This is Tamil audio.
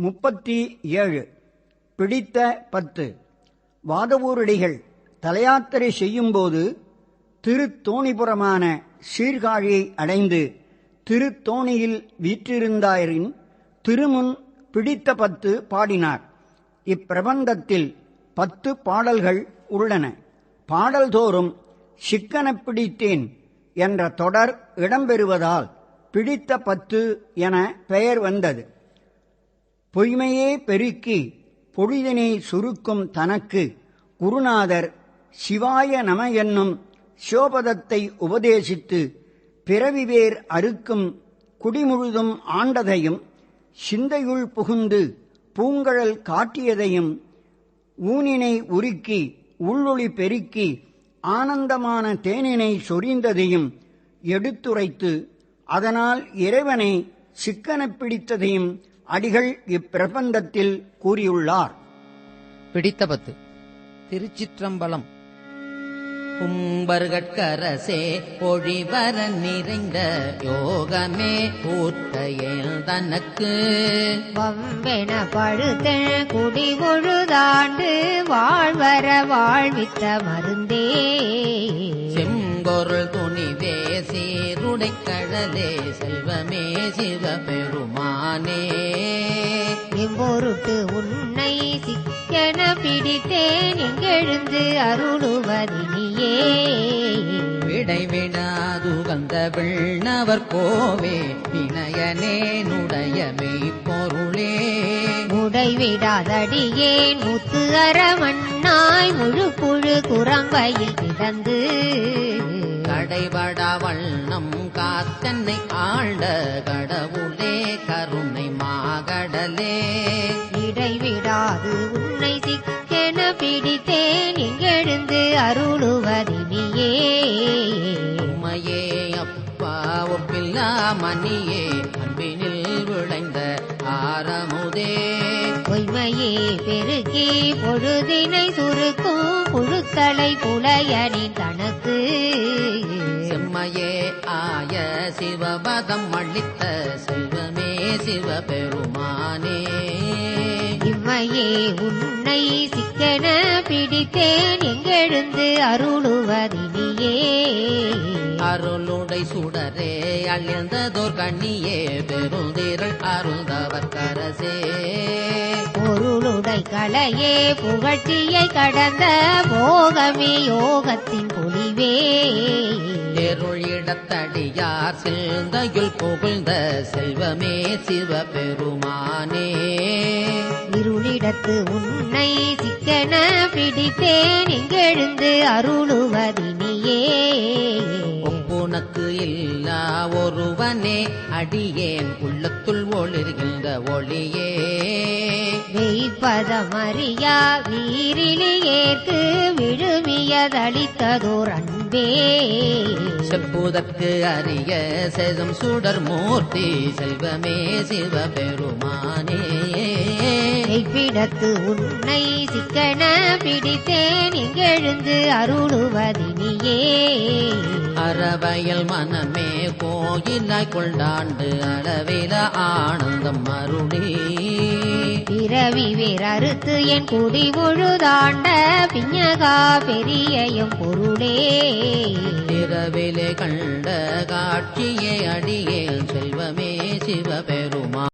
முப்பத்தி ஏழு. பிடித்த பத்து. வாதவூரடிகள் தலையாத்திரை செய்யும்போது திருத்தோணிபுரமான சீர்காழியை அடைந்து திருத்தோணியில் வீற்றிருந்தாரின் திருமுன் பிடித்த பத்து பாடினார். இப்பிரபந்தத்தில் பத்து பாடல்கள் உள்ளன. பாடல்தோறும் சிக்கன பிடித்தேன் என்ற தொடர் இடம்பெறுவதால் பிடித்த பத்து என பெயர் வந்தது. பொய்மையே பெருக்கி பொழுதினை சுருக்கும் தனக்கு குருநாதர் சிவாய நம என்னும் சிவபதத்தை உபதேசித்து பிறவிவேர் அறுக்கும் குடிமுழுதும் ஆண்டதையும் சிந்தையுள் புகுந்து பூங்கழல் காட்டியதையும் ஊனினை உருக்கி உள்ளொளி பெருக்கி ஆனந்தமான தேனினை சொரிந்ததையும் எடுத்துரைத்து அதனால் இறைவனை சிக்கன பிடித்ததையும் அடிகள் இப்பிரபந்தத்தில் கூறியுள்ளார். பிடித்த பத்து திருச்சிற்றம்பலம். கும்பர்கட்கரசே பொழிவர நிறைந்த யோகமே ஊர்த்தையல் தனக்கு. வம்பென பழுத்தென குடி முழுதாண்டு வாழ்வர வாழ்வித்த மருந்தே. செம்பொருள் துணிவே சீருடை கடலே செல்வமே சிவபெருமானே. இம்பொருட்டு உன்னை சிக்கன பிடித்தேன். எங்கெழுந்து அருளுவதினியே? விடைவிடாது வந்த விண்ணவர் கோவே வினயனே நுடைய மெய்ப்பொருளே. உடைவிடாதடியேன் முத்து அரமண்ணாய் முழு புழு குரம்பையில் கிடந்து கடைபட வண்ணம் காத்தன்னை ஆண்ட கடவுளே கருணை மாகடலே. இடைவிடாது உன்னை சிக்கென பிடித்தேன் எங்கெழுந்து அருளுவதினியே. உமையே அப்பா ஒப்பில்லா மணியே அன்பினில் விளைந்த ஆரமுதே. பொய்மையே பெருக்கி பொழுதினை சுருக்கும் புழுக்களை புலையனின் தனக்கு சிவபதம் அளித்த செல்வமே சிவபெருமானே. இம்மையே உன்னை சிக்கன பிடித்தேன் எங்கெழுந்து அருளுவதினியே. அருளுடை சுடரே அழிந்ததோர் கண்ணியே பெருந்திரள் அருந்தவர் கரசே. பொருளுடை கலையே புகழ்ச்சியை கடந்த போகமே யோகத்தின் பொலிவே. தெருளிடத்தடியார் சிந்தையுள் புகழ்ந்த செல்வமே சிவபெருமானே. இருளிடத்து உன்னை சிக்கன பிடித்தேன் எங்கெழுந்து அருளுவதினியே. ஒப்புனக்கு இல்லா ஒருவனே அடியேன் உள்ளத்துள் ஒளிர்கின்ற ஒளியே. மெய்ப்பதமறியா வீரிலேயேற்கு விழுமியதளித்ததோர் அன்பே. செப்புதற்கு அரிய செதம் சுடர் மூர்த்தி செல்வமே சிவபெருமானே. மெய்ப்பிடத்து உன்னை சிக்கன பிடித்தேன். எங்கெழுந்து அருளுவதினியே. அறவயல் மனமே கோயிலாய் கொண்டாண்டு அளவில ஆனந்தம் அருளி. பிறவி வேறறுத்து என் குடி முழுதாண்ட பிஞகா பெரியயம் பொருளே. இரவிலே கண்ட காட்சியை அடியேன் செல்வமே சிவபெருமா.